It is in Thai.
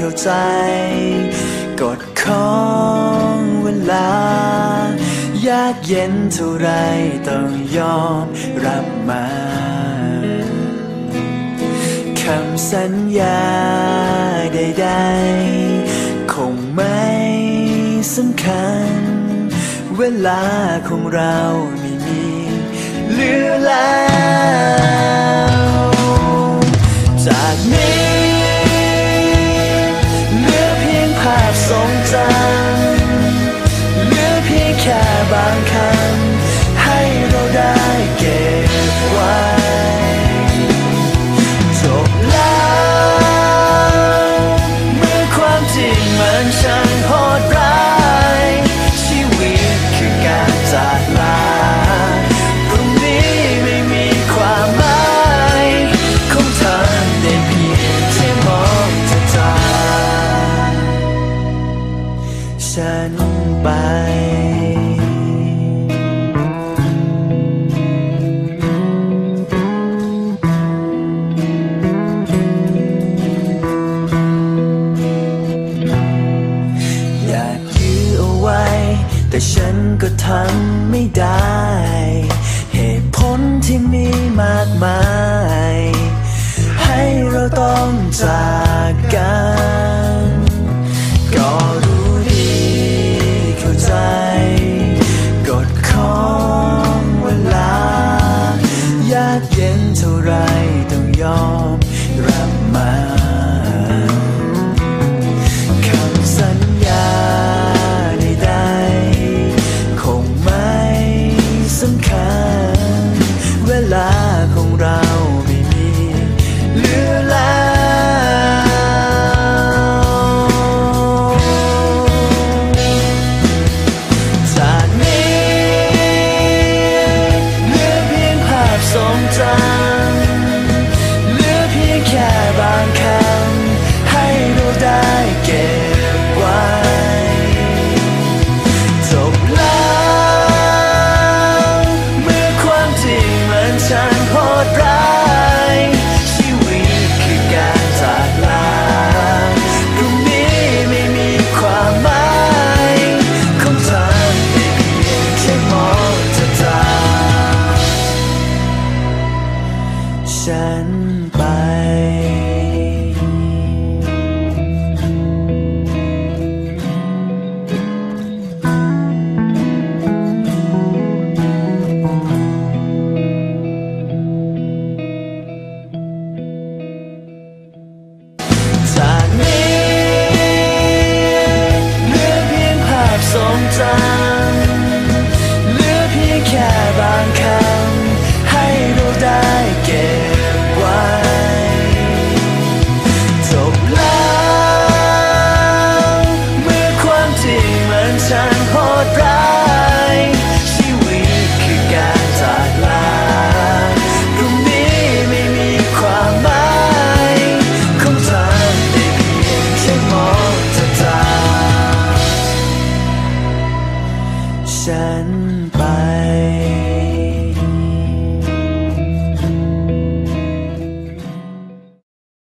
เข้าใจ กฎของเวลา ยากเย็นเท่าไรต้องยอมรับมาคำสัญญาใดๆ คงไม่สำคัญ เวลาของเราไม่มีเหลือแล้ว 总在 ไป อยากยื้อเอาไว้ แต่ฉันก็ทำไม่ได้ เหตุผลที่มีมากมาย ให้เราต้องจาก around. 你在。 นไป